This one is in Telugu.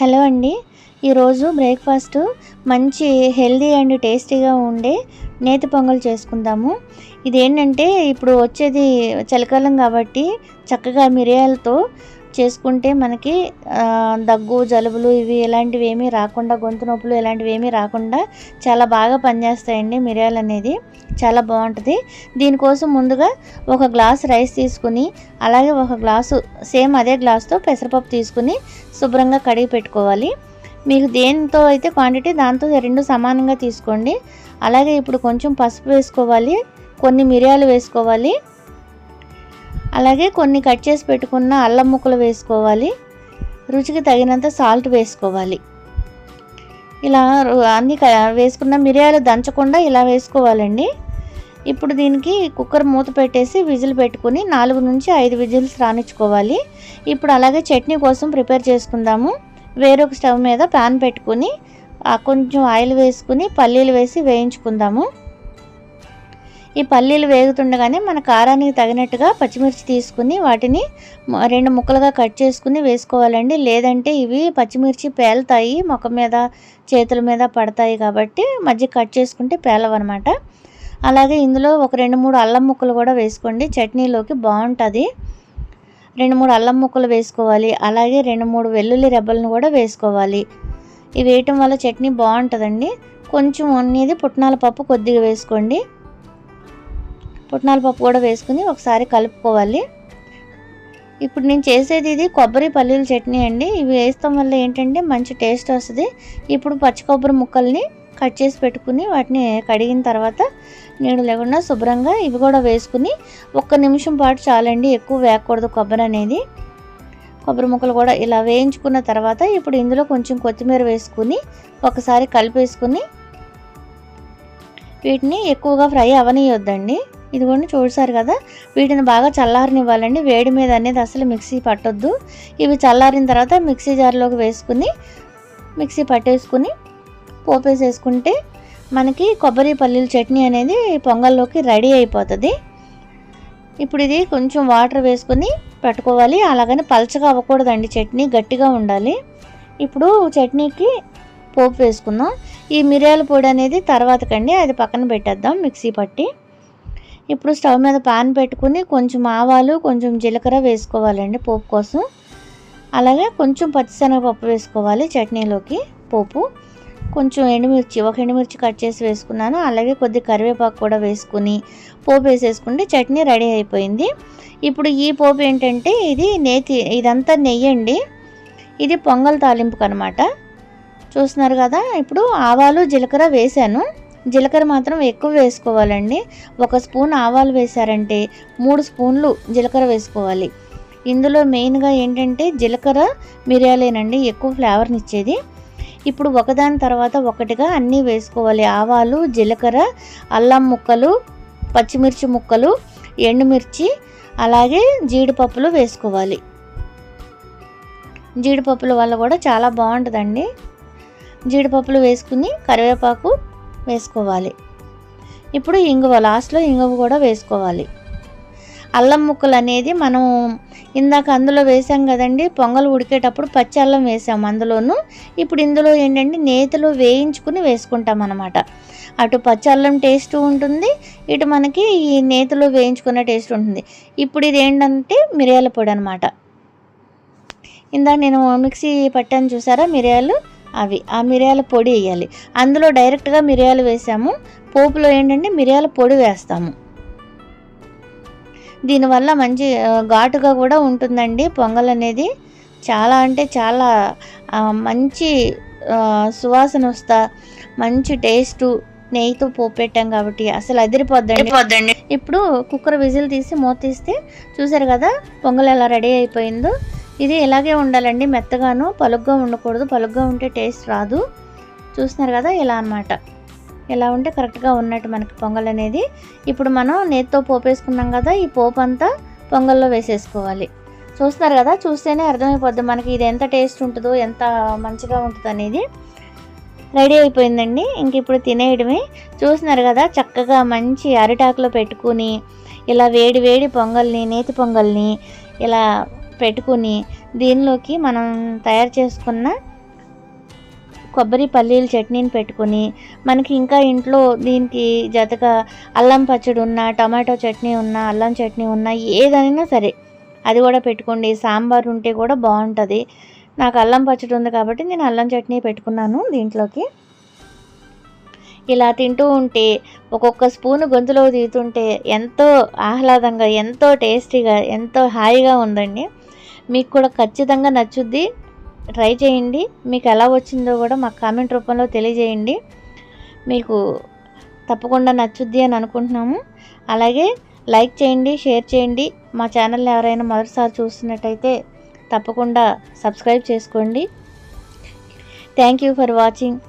హలో అండి. ఈరోజు బ్రేక్ఫాస్ట్ మంచి హెల్దీ అండ్ టేస్టీగా ఉండే నేతి పొంగల్ చేసుకుందాము. ఇదేంటంటే ఇప్పుడు వచ్చేది చలికాలం కాబట్టి చక్కగా మిరియాలతో చేసుకుంటే మనకి దగ్గు జలుబులు ఇవి ఇలాంటివి ఏమీ రాకుండా గొంతు నొప్పులు ఇలాంటివి ఏమీ రాకుండా చాలా బాగా పనిచేస్తాయండి మిరియాలు అనేది. చాలా బాగుంటుంది. దీనికోసం ముందుగా ఒక గ్లాస్ రైస్ తీసుకుని అలాగే ఒక గ్లాసు సేమ్ అదే గ్లాస్తో పెసరపప్పు తీసుకుని శుభ్రంగా కడిగి పెట్టుకోవాలి. మీకు దేనితో అయితే క్వాంటిటీ దాంతో రెండు సమానంగా తీసుకోండి. అలాగే ఇప్పుడు కొంచెం పసుపు వేసుకోవాలి కొన్ని మిరియాలు వేసుకోవాలి. అలాగే కొన్ని కట్ చేసి పెట్టుకున్న అల్లం ముక్కలు వేసుకోవాలి. రుచికి తగినంత సాల్ట్ వేసుకోవాలి. ఇలా అన్ని వేసుకున్న మిరియాలు దంచకుండా ఇలా వేసుకోవాలండి. ఇప్పుడు దీనికి కుక్కర్ మూత పెట్టేసి విజిల్ పెట్టుకుని నాలుగు నుంచి ఐదు విజిల్స్ రానిచ్చుకోవాలి. ఇప్పుడు అలాగే చట్నీ కోసం ప్రిపేర్ చేసుకుందాము. వేరొక స్టవ్ మీద ప్యాన్ పెట్టుకుని కొంచెం ఆయిల్ వేసుకుని పల్లీలు వేసి వేయించుకుందాము. ఈ పల్లీలు వేగుతుండగానే మన కారానికి తగినట్టుగా పచ్చిమిర్చి తీసుకుని వాటిని రెండు ముక్కలుగా కట్ చేసుకుని వేసుకోవాలండి. లేదంటే ఇవి పచ్చిమిర్చి పేలుతాయి మొక్క మీద చేతుల మీద పడతాయి కాబట్టి మధ్య కట్ చేసుకుంటే పేలవన్నమాట అలాగే ఇందులో ఒక రెండు మూడు అల్లం ముక్కలు కూడా వేసుకోండి. చట్నీలోకి బాగుంటుంది. రెండు మూడు అల్లం ముక్కలు వేసుకోవాలి. అలాగే రెండు మూడు వెల్లుల్లి రెబ్బలను కూడా వేసుకోవాలి. ఇవి వేయటం వల్ల చట్నీ బాగుంటుందండి. కొంచెం అనేది పుట్నాల పప్పు కొద్దిగా వేసుకోండి. పుట్నాల పప్పు కూడా వేసుకుని ఒకసారి కలుపుకోవాలి. ఇప్పుడు నేను చేసేది ఇది కొబ్బరి పల్లీల చట్నీ అండి. ఇవి వేస్తాం వల్ల ఏంటంటే మంచి టేస్ట్ వస్తుంది. ఇప్పుడు పచ్చి కొబ్బరి ముక్కల్ని కట్ చేసి పెట్టుకుని వాటిని కడిగిన తర్వాత నీళ్ళు లేకుండా శుభ్రంగా ఇవి కూడా వేసుకుని ఒక్క నిమిషం పాటు చాలండి ఎక్కువ వేయకూడదు కొబ్బరి అనేది. కొబ్బరి ముక్కలు కూడా ఇలా వేయించుకున్న తర్వాత ఇప్పుడు ఇందులో కొంచెం కొత్తిమీర వేసుకుని ఒకసారి కలిపేసుకుని వీటిని ఎక్కువగా ఫ్రై అవనియొద్దండి. ఇదిగోండి చూసారు కదా? వీటిని బాగా చల్లారనివ్వాలండి. వేడి మీద అనేది అసలు మిక్సీ పట్టొద్దు. ఇవి చల్లారిన తర్వాత మిక్సీ జార్లోకి వేసుకుని మిక్సీ పట్టేసుకుని పోపేసేసుకుంటే మనకి కొబ్బరి పల్లీల చట్నీ అనేది పొంగల్లోకి రెడీ అయిపోతుంది. ఇప్పుడు ఇది కొంచెం వాటర్ వేసుకుని పెట్టుకోవాలి. అలాగని పలచగా అవ్వకూడదండి. చట్నీ గట్టిగా ఉండాలి. ఇప్పుడు చట్నీకి పోపు వేసుకుందాం. ఈ మిరియాల పొడి అనేది తర్వాతకండి. అది పక్కన పెట్టేద్దాం మిక్సీ పట్టి. ఇప్పుడు స్టవ్ మీద పాన్ పెట్టుకుని కొంచెం ఆవాలు కొంచెం జీలకర్ర వేసుకోవాలండి పోపు కోసం. అలాగే కొంచెం పచ్చిశనగపప్పు వేసుకోవాలి చట్నీలోకి పోపు. కొంచెం ఎండుమిర్చి ఒక ఎండుమిర్చి కట్ చేసి వేసుకున్నాను. అలాగే కొద్ది కరివేపాకు కూడా వేసుకుని పోపు వేసేసుకుంటే చట్నీ రెడీ అయిపోయింది. ఇప్పుడు ఈ పోపు ఏంటంటే ఇది నేతి ఇదంతా నెయ్యి అండి. ఇది పొంగల్ తాలింపుకు అనమాట చూస్తున్నారు కదా ఇప్పుడు ఆవాలు జీలకర్ర వేశాను. జీలకర్ర మాత్రం ఎక్కువ వేసుకోవాలండి. ఒక స్పూన్ ఆవాలు వేశారంటే మూడు స్పూన్లు జీలకర్ర వేసుకోవాలి. ఇందులో మెయిన్గా ఏంటంటే జీలకర్ర మిరియాలేనండి ఎక్కువ ఫ్లేవర్ని ఇచ్చేది ఇప్పుడు ఒకదాని తర్వాత ఒకటిగా అన్నీ వేసుకోవాలి. ఆవాలు జీలకర్ర అల్లం ముక్కలు పచ్చిమిర్చి ముక్కలు ఎండుమిర్చి అలాగే జీడిపప్పులు వేసుకోవాలి. జీడిపప్పుల వల్ల కూడా చాలా బాగుంటుందండి. జీడిపప్పులు వేసుకుని కరివేపాకు వేసుకోవాలి. ఇప్పుడు ఇంగువ లాస్ట్లో ఇంగువ కూడా వేసుకోవాలి. అల్లం ముక్కలు అనేది మనం ఇందాక అందులో వేసాం కదండి పొంగల్ ఉడికేటప్పుడు పచ్చి అల్లం వేసాం అందులోను. ఇప్పుడు ఇందులో ఏంటంటే నేతిలో వేయించుకుని వేసుకుంటాం అనమాట అటు పచ్చి అల్లం టేస్ట్ ఉంటుంది ఇటు మనకి ఈ నేతిలో వేయించుకున్న టేస్ట్ ఉంటుంది. ఇప్పుడు ఇది ఏంటంటే మిరియాల పొడి అనమాట ఇందాక నేను మిక్సీ పట్టాను చూసారా మిరియాలు? అవి ఆ మిరియాల పొడి వేయాలి. అందులో డైరెక్ట్గా మిరియాలు వేసాము. పోపులో ఏంటంటే మిరియాల పొడి వేస్తాము. దీనివల్ల మంచి ఘాటుగా కూడా ఉంటుందండి. పొంగల్ అనేది చాలా అంటే చాలా మంచి సువాసన వస్తా మంచి టేస్ట్. నెయ్యితో పోపు పెట్టాం కాబట్టి అసలు అదిరిపోద్దండి. ఇప్పుడు కుక్కర్ విజిల్ తీసి మూత తీస్తే చూసారు కదా పొంగల్ ఎలా రెడీ అయిపోయిందో. ఇది ఇలాగే ఉండాలండి మెత్తగాను పలుగ్గా ఉండకూడదు. పలుగ్గా ఉంటే టేస్ట్ రాదు. చూస్తున్నారు కదా ఇలా అన్నమాట. ఇలా ఉంటే కరెక్ట్గా ఉన్నట్టు మనకి పొంగల్ అనేది. ఇప్పుడు మనం నేతితో పోపు వేసుకున్నాం కదా ఈ పోపు అంతా పొంగల్లో వేసేసుకోవాలి. చూస్తున్నారు కదా చూస్తేనే అర్థమైపోద్ది మనకి ఇది ఎంత టేస్ట్ ఉంటుందో ఎంత మంచిగా ఉంటుంది అనేది. రెడీ అయిపోయిందండి. ఇంక ఇప్పుడు తినేయడమే. చూస్తున్నారు కదా చక్కగా మంచి అరిటాకులో పెట్టుకుని ఇలా వేడి వేడి పొంగల్ని నేతి పొంగల్ని ఇలా పెట్టుకుని దీనిలోకి మనం తయారు చేసుకున్న కొబ్బరి పల్లీల చట్నీని పెట్టుకొని మనకి ఇంకా ఇంట్లో దీనికి జతగా అల్లం పచ్చడి ఉన్న టమాటో చట్నీ ఉన్న అల్లం చట్నీ ఉన్న ఏదైనా సరే అది కూడా పెట్టుకోండి. సాంబార్ ఉంటే కూడా బాగుంటుంది. నాకు అల్లం పచ్చడి ఉంది కాబట్టి నేను అల్లం చట్నీ పెట్టుకున్నాను దీంట్లోకి. ఇలా తింటూ ఉంటే ఒక్కొక్క స్పూన్ గొంతులో దిగుతుంటే ఎంతో ఆహ్లాదంగా ఎంతో టేస్టీగా ఎంతో హాయిగా ఉందండి. మీకు కూడా ఖచ్చితంగా నచ్చుద్ది. ట్రై చేయండి. మీకు ఎలా వచ్చిందో కూడా మాకు కామెంట్ రూపంలో తెలియజేయండి. మీకు తప్పకుండా నచ్చుద్ది అని అనుకుంటున్నాము. అలాగే లైక్ చేయండి షేర్ చేయండి. మా ఛానల్ని ఎవరైనా మొదటిసారి చూస్తున్నట్టయితే తప్పకుండా సబ్స్క్రైబ్ చేసుకోండి. Thank you for watching